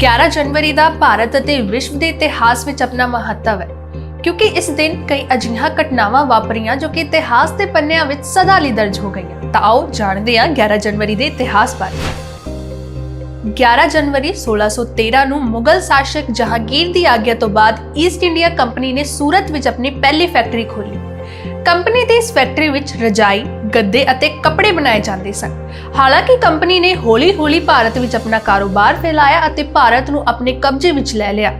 11 ਜਨਵਰੀ ਦਾ ਭਾਰਤ ਅਤੇ ਵਿਸ਼ਵ ਦੇ ਇਤਿਹਾਸ ਵਿੱਚ ਆਪਣਾ ਮਹੱਤਵ ਹੈ। ਕਿਉਂਕਿ ਇਸ ਦਿਨ ਕਈ ਅਜਿਹੀਆਂ ਘਟਨਾਵਾਂ ਵਾਪਰੀਆਂ ਜੋ ਕਿ ਇਤਿਹਾਸ ਦੇ ਪੰਨਿਆਂ ਵਿੱਚ ਸਦਾ ਲਈ ਦਰਜ ਹੋ ਗਈਆਂ। ਤਾਂ ਆਓ ਜਾਣਦੇ ਹਾਂ 11 ਜਨਵਰੀ ਦੇ ਇਤਿਹਾਸ ਬਾਰੇ। 11 ਜਨਵਰੀ 1613 ਨੂੰ ਮੁਗਲ ਸ਼ਾਸਕ ਜਹਾਂਗੀਰ ਦੀ ਆਗਿਆ ਤੋਂ ਬਾਅਦ ਈਸਟ ਇੰਡੀਆ ਕੰਪਨੀ ਨੇ ਸੂਰਤ ਵਿੱਚ ਆਪਣੀ ਪਹਿਲੀ ਫੈਕਟਰੀ ਖੋਲ੍ਹੀ। ਕੰਪਨੀ ਦੀ ਇਸ ਫੈਕਟਰੀ ਵਿੱਚ ਰਜਾਈ, ਗੱਦੇ ਅਤੇ ਕੱਪੜੇ ਬਣਾਏ ਜਾਂਦੇ ਸਨ। ਹਾਲਾਂਕਿ ਕੰਪਨੀ ਨੇ ਹੌਲੀ-ਹੌਲੀ ਭਾਰਤ ਵਿੱਚ ਆਪਣਾ ਕਾਰੋਬਾਰ ਫੈਲਾਇਆ ਅਤੇ ਭਾਰਤ ਨੂੰ ਆਪਣੇ ਕਬਜ਼ੇ ਵਿੱਚ ਲੈ ਲਿਆ।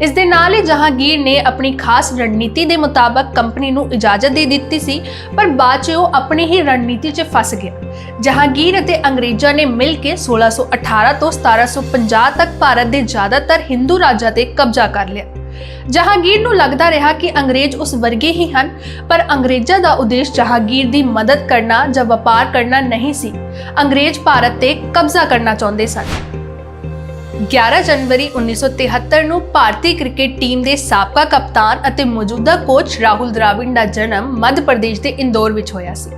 ਇਸ ਦੇ ਨਾਲ ਹੀ ਜਹਾਂਗੀਰ ਨੇ ਆਪਣੀ ਖਾਸ ਰਣਨੀਤੀ ਦੇ ਮੁਤਾਬਕ ਕੰਪਨੀ ਨੂੰ ਇਜਾਜ਼ਤ ਦੇ ਦਿੱਤੀ ਸੀ, ਪਰ ਬਾਅਦ 'ਚ ਉਹ ਆਪਣੀ ਹੀ ਰਣਨੀਤੀ 'ਚ ਫਸ ਗਿਆ। ਜਹਾਂਗੀਰ ਅਤੇ ਅੰਗਰੇਜ਼ਾਂ ਨੇ ਮਿਲ ਕੇ 1618 ਤੋਂ 1750 ਤੱਕ ਭਾਰਤ ਦੇ ਜ਼ਿਆਦਾਤਰ ਹਿੰਦੂ ਰਾਜਾਂ ਤੇ ਕਬਜ਼ਾ ਕਰ ਲਿਆ। ਜਹਾਂਗੀਰ ਨੂੰ ਲੱਗਦਾ ਰਿਹਾ ਕਿ ਅੰਗਰੇਜ਼ ਉਸ ਵਰਗੇ ਹੀ ਹਨ, ਪਰ ਅੰਗਰੇਜ਼ਾਂ ਦਾ ਉਦੇਸ਼ ਜਹਾਂਗੀਰ ਦੀ ਮਦਦ ਕਰਨਾ ਜਾਂ ਵਪਾਰ ਕਰਨਾ ਨਹੀਂ ਸੀ। ਅੰਗਰੇਜ਼ ਭਾਰਤ ਤੇ ਕਬਜ਼ਾ ਕਰਨਾ ਚਾਹੁੰਦੇ ਸਨ। 11 ਜਨਵਰੀ 1973 ਨੂੰ ਭਾਰਤੀ ਕ੍ਰਿਕਟ ਟੀਮ ਦੇ ਸਾਬਕਾ ਕਪਤਾਨ ਅਤੇ ਮੌਜੂਦਾ ਕੋਚ ਰਾਹੁਲ ਦਰਾਵਿੜ ਦਾ ਜਨਮ ਮੱਧ ਪ੍ਰਦੇਸ਼ ਦੇ ਇੰਦੌਰ ਵਿੱਚ ਹੋਇਆ ਸੀ।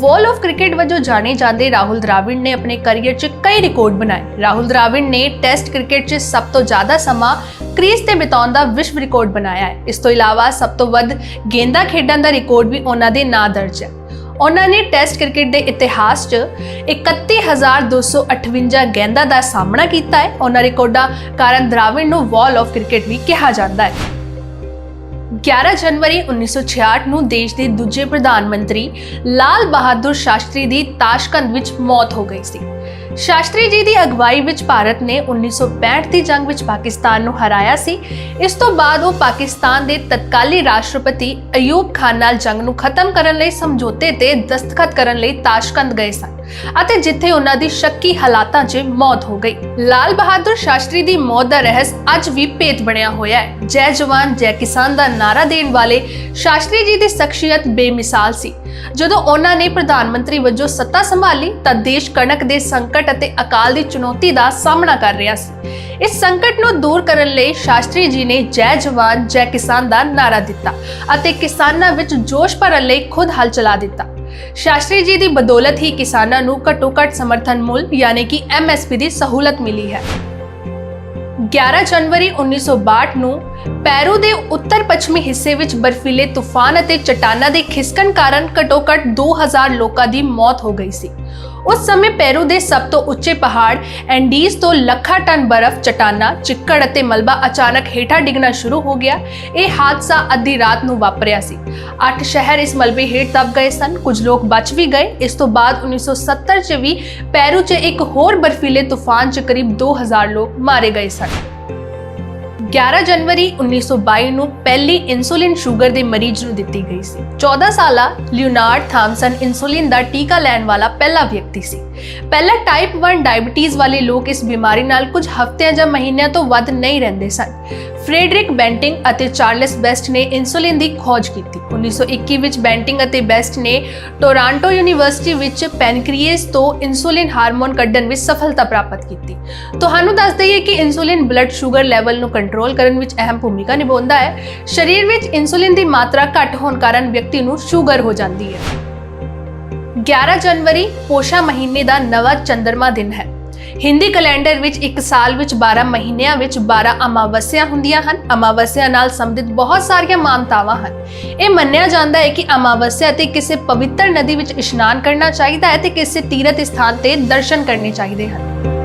ਵਾਲ ਆਫ ਕ੍ਰਿਕਟ ਵਜੋਂ ਜਾਣੇ ਜਾਂਦੇ ਰਾਹੁਲ ਦਰਾਵਿੜ ਨੇ ਆਪਣੇ ਕੈਰੀਅਰ 'ਚ ਕਈ ਰਿਕਾਰਡ ਬਣਾਏ। ਰਾਹੁਲ ਦਰਾਵਿੜ ਨੇ ਟੈਸਟ ਕ੍ਰਿਕਟ 'ਚ ਸਭ ਤੋਂ ਜ਼ਿਆਦਾ ਸਮਾਂ ਕ੍ਰੀਜ਼ ਤੇ ਬਿਤਾਉਣ ਦਾ ਵਿਸ਼ਵ ਰਿਕਾਰਡ ਬਣਾਇਆ ਹੈ। ਇਸ ਤੋਂ ਇਲਾਵਾ ਸਭ ਤੋਂ ਵੱਧ ਗੇਂਦਾਂ ਖੇਡਣ ਦਾ ਰਿਕਾਰਡ ਵੀ ਉਹਨਾਂ ਦੇ ਨਾਂ ਦਰਜ ਹੈ। ਉਹਨਾਂ ਨੇ ਟੈਸਟ ਕ੍ਰਿਕਟ ਦੇ ਇਤਿਹਾਸ 'ਚ 31258 ਗੇਂਦਾਂ ਦਾ ਸਾਹਮਣਾ ਕੀਤਾ ਹੈ। ਉਹਨਾਂ ਰਿਕਾਰਡਾਂ ਕਾਰਨ ਦਰਾਵਿੜ ਨੂੰ ਵਾਲ ਆਫ ਕ੍ਰਿਕਟ ਵੀ ਕਿਹਾ ਜਾਂਦਾ ਹੈ। 11 ਜਨਵਰੀ 1966 ਨੂੰ ਦੇਸ਼ ਦੇ ਦੂਜੇ ਪ੍ਰਧਾਨ ਮੰਤਰੀ ਲਾਲ ਬਹਾਦੁਰ ਸ਼ਾਸਤਰੀ ਦੀ ਤਾਸ਼ਕੰਦ ਵਿੱਚ ਮੌਤ ਹੋ ਗਈ ਸੀ। ਸ਼ਾਸਤਰੀ ਜੀ ਦੀ ਅਗਵਾਈ ਵਿੱਚ ਭਾਰਤ ਨੇ 1965 ਦੀ ਜੰਗ ਵਿੱਚ ਪਾਕਿਸਤਾਨ ਨੂੰ ਹਰਾਇਆ ਸੀ। ਇਸ ਤੋਂ ਬਾਅਦ ਉਹ ਪਾਕਿਸਤਾਨ ਦੇ ਤਤਕਾਲੀ ਰਾਸ਼ਟਰਪਤੀ ਅਯੂਬ ਖਾਨ ਨਾਲ ਜੰਗ ਨੂੰ ਖਤਮ ਕਰਨ ਲਈ ਸਮਝੌਤੇ ਤੇ ਦਸਤਖਤ ਕਰਨ ਲਈ ਤਾਸ਼ਕੰਦ ਗਏ ਸਨ ਅਤੇ ਜਿੱਥੇ ਉਹਨਾਂ ਦੀ ਸ਼ੱਕੀ ਹਾਲਾਤਾਂ 'ਚ ਮੌਤ ਹੋ ਗਈ। ਲਾਲ ਬਹਾਦਰ ਸ਼ਾਸਤਰੀ ਦੀ ਮੌਤ ਦਾ ਰਹੱਸ ਅੱਜ ਵੀ ਭੇਤ ਬਣਿਆ ਹੋਇਆ ਹੈ। ਜੈ ਜਵਾਨ, ਜੈ ਕਿਸਾਨ ਦਾ ਨਾਰਾ ਦੇਣ ਵਾਲੇ ਸ਼ਾਸਤਰੀ ਜੀ ਦੀ ਸ਼ਖਸੀਅਤ ਬੇਮਿਸਾਲ ਸੀ। ਜਦੋਂ ਉਹਨਾਂ ਨੇ ਪ੍ਰਧਾਨ ਮੰਤਰੀ ਵਜੋਂ ਸੱਤਾ ਸੰਭਾਲੀ, ਤਾਂ ਦੇਸ਼ ਕਣਕ ਦੇ ਸੰਕਟ ਅਤੇ ਅਕਾਲ ਦੀ ਚੁਣੌਤੀ ਦਾ ਸਾਹਮਣਾ ਕਰ ਰਿਹਾ ਸੀ। ਇਸ ਸੰਕਟ ਨੂੰ ਦੂਰ ਕਰਨ ਲਈ ਸ਼ਾਸਤਰੀ ਜੀ ਨੇ ਜੈ ਜਵਾਨ, ਜੈ ਕਿਸਾਨ ਦਾ ਨਾਰਾ ਦਿੱਤਾ ਅਤੇ ਕਿਸਾਨਾਂ ਵਿੱਚ ਜੋਸ਼ ਭਰਨ ਲਈ ਖੁਦ ਹਲ ਚਲਾ ਦਿੱਤਾ। ਸ਼ਾਸਤਰੀ ਜੀ ਦੀ ਬਦੌਲਤ ਹੀ ਕਿਸਾਨਾਂ ਨੂੰ ਘੱਟੋ ਘੱਟ ਸਮਰਥਨ ਮੁੱਲ, ਯਾਨੀ ਕਿ ਐਮਐਸਪੀ ਦੀ ਸਹੂਲਤ ਮਿਲੀ ਹੈ। 11 ਜਨਵਰੀ 1962 ਨੂੰ ਪੈਰੂ ਦੇ ਉੱਤਰ ਪੱਛਮੀ ਹਿੱਸੇ ਵਿੱਚ ਬਰਫੀਲੇ ਤੂਫਾਨ ਅਤੇ ਚਟਾਨਾਂ ਦੇ ਖਿਸਕਣ ਕਾਰਨ ਘੱਟੋ-ਘੱਟ 2000 ਲੋਕਾਂ ਦੀ ਮੌਤ ਹੋ ਗਈ ਸੀ। ਉਸ ਸਮੇਂ ਪੈਰੂ ਦੇ ਸਭ ਤੋਂ ਉੱਚੇ ਪਹਾੜ, ਐਂਡੀਜ਼ ਤੋਂ ਲੱਖਾਂ ਟਨ ਬਰਫ਼, ਚਟਾਨਾਂ, ਚਿੱਕੜ ਅਤੇ ਮਲਬਾ ਅਚਾਨਕ ਹੇਠਾਂ ਡਿੱਗਣਾ ਸ਼ੁਰੂ ਹੋ ਗਿਆ। ਇਹ ਹਾਦਸਾ ਅੱਧੀ ਰਾਤ ਨੂੰ ਵਾਪਰਿਆ ਸੀ। ਅੱਠ ਸ਼ਹਿਰ ਇਸ ਮਲਬੇ ਹੇਠ ਦਬ ਗਏ ਸਨ। ਕੁਝ ਲੋਕ ਬਚ ਵੀ ਗਏ। ਇਸ ਤੋਂ ਬਾਅਦ 1970 ਚ ਵੀ ਪੈਰੂ 'ਚ ਇੱਕ ਹੋਰ ਬਰਫੀਲੇ ਤੂਫਾਨ 'ਚ ਕਰੀਬ 2000 ਲੋਕ ਮਾਰੇ ਗਏ ਸਨ। 11 ਜਨਵਰੀ 1922 ਨੂੰ ਪਹਿਲੀ ਇਨਸੂਲਿਨ ਸ਼ੂਗਰ ਦੇ ਮਰੀਜ਼ ਨੂੰ ਦਿੱਤੀ ਗਈ ਸੀ। 14 ਸਾਲਾ ਲਿਓਨਾਰਡ ਥਾਮਸਨ ਇਨਸੂਲਿਨ ਦਾ ਟੀਕਾ ਲੈਣ ਵਾਲਾ ਪਹਿਲਾ ਵਿਅਕਤੀ ਸੀ। ਪਹਿਲਾ ਟਾਈਪ 1 ਡਾਇਬੀਟੀਜ਼ ਵਾਲੇ ਲੋਕ ਇਸ ਬਿਮਾਰੀ ਨਾਲ ਕੁਝ ਹਫ਼ਤਿਆਂ ਜਾਂ ਮਹੀਨਿਆਂ ਤੋਂ ਵੱਧ ਨਹੀਂ ਰਹਿੰਦੇ ਸਨ। ਫ੍ਰੈਡਰਿਕ ਬੈਂਟਿੰਗ ਅਤੇ ਚਾਰਲਸ ਬੈਸਟ ਨੇ ਇਨਸੂਲਿਨ ਦੀ ਖੋਜ ਕੀਤੀ। 1921 ਵਿੱਚ ਬੈਂਟਿੰਗ ਅਤੇ ਬੈਸਟ ਨੇ ਟੋਰਾਂਟੋ ਯੂਨੀਵਰਸਿਟੀ ਵਿੱਚ ਪੈਨਕ੍ਰੀਅਸ ਤੋਂ ਇਨਸੂਲਿਨ ਹਾਰਮੋਨ ਕੱਢਣ ਵਿੱਚ ਸਫਲਤਾ ਪ੍ਰਾਪਤ ਕੀਤੀ। ਤੁਹਾਨੂੰ ਦੱਸ ਦਈਏ ਕਿ ਇਨਸੂਲਿਨ ਬਲੱਡ ਸ਼ੂਗਰ ਲੈਵਲ ਨੂੰ ਕੰਟਰੋਲ ਕਰਨ ਵਿੱਚ ਅਹਿਮ ਭੂਮਿਕਾ ਨਿਭਾਉਂਦਾ ਹੈ। ਸਰੀਰ ਵਿੱਚ ਇਨਸੂਲਿਨ ਦੀ ਮਾਤਰਾ ਘੱਟ ਹੋਣ ਕਾਰਨ ਵਿਅਕਤੀ ਨੂੰ ਸ਼ੂਗਰ ਹੋ ਜਾਂਦੀ ਹੈ। 11 ਜਨਵਰੀ, ਪੋਸ਼ਾ ਮਹੀਨੇ ਦਾ ਨਵਾਂ ਚੰਦਰਮਾ ਦਿਨ ਹੈ। ਹਿੰਦੀ ਕੈਲੰਡਰ ਵਿੱਚ ਇੱਕ ਸਾਲ ਵਿੱਚ 12 ਮਹੀਨਿਆਂ ਵਿੱਚ 12 ਅਮਾਵਸਿਆ ਹੁੰਦੀਆਂ ਹਨ। ਅਮਾਵਸਿਆ ਨਾਲ ਸੰਬੰਧਿਤ ਬਹੁਤ ਸਾਰੀਆਂ ਮਾਨਤਾਵਾਂ ਹਨ। ਇਹ ਮੰਨਿਆ ਜਾਂਦਾ ਹੈ ਕਿ ਅਮਾਵਸਿਆ ਤੇ ਕਿਸੇ ਪਵਿੱਤਰ ਨਦੀ ਵਿੱਚ ਇਸ਼ਨਾਨ ਕਰਨਾ ਚਾਹੀਦਾ ਹੈ ਤੇ ਕਿਸੇ ਤੀਰਥ ਸਥਾਨ ਤੇ ਦਰਸ਼ਨ ਕਰਨੇ ਚਾਹੀਦੇ ਹਨ।